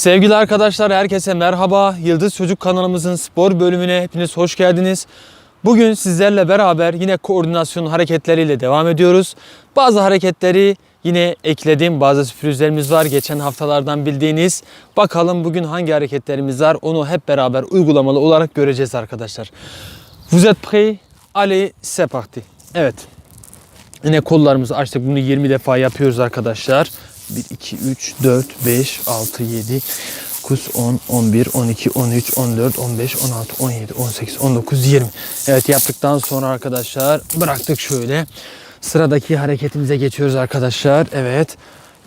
Sevgili arkadaşlar herkese merhaba. Yıldız Çocuk kanalımızın spor bölümüne hepiniz hoş geldiniz. Bugün sizlerle beraber yine koordinasyon hareketleriyle devam ediyoruz. Bazı hareketleri yine ekledim. Bazı sürprizlerimiz var geçen haftalardan bildiğiniz. Bakalım bugün hangi hareketlerimiz var onu hep beraber uygulamalı olarak göreceğiz arkadaşlar. Vous êtes prêts? Allez, c'est parti. Evet. Yine kollarımızı açtık. Bunu 20 defa yapıyoruz arkadaşlar. 1, 2, 3, 4, 5, 6, 7, 9, 10, 11, 12, 13, 14, 15, 16, 17, 18, 19, 20. Evet yaptıktan sonra arkadaşlar bıraktık şöyle. Sıradaki hareketimize geçiyoruz arkadaşlar. Evet.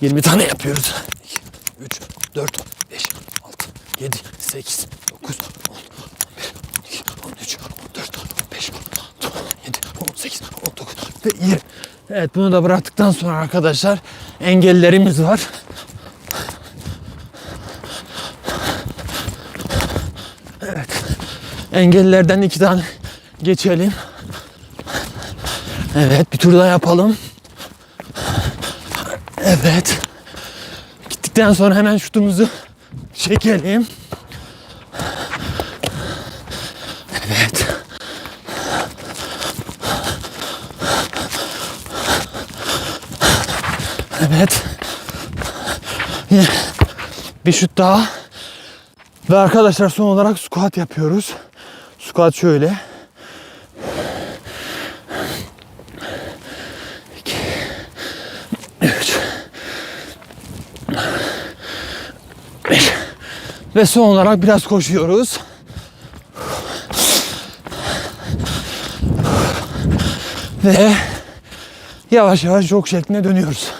20 tane yapıyoruz. 2, 3, 4, 5, 6, 7, 8, 9, 10, 11, 12, 13, 14, 15, 16, 17, 18, 19 ve 20. Evet bunu da bıraktıktan sonra arkadaşlar engellerimiz var. Evet. Engellerden iki tane geçelim. Evet bir tur daha yapalım. Evet. Gittikten sonra hemen şutumuzu çekelim. Evet. Evet. Bir şut daha. Ve arkadaşlar son olarak squat yapıyoruz. Squat şöyle. İki, üç, beş. Ve son olarak biraz koşuyoruz. Ve yavaş yavaş jog şekline dönüyoruz.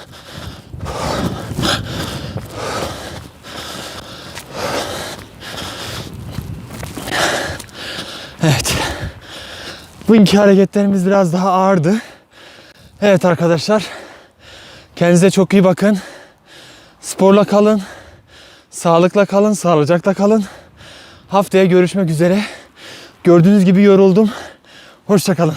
Evet. Bugünkü hareketlerimiz biraz daha ağırdı. Evet arkadaşlar. Kendinize çok iyi bakın. Sporla kalın. Sağlıkla kalın. Sağlıcakla kalın. Haftaya görüşmek üzere. Gördüğünüz gibi yoruldum. Hoşça kalın.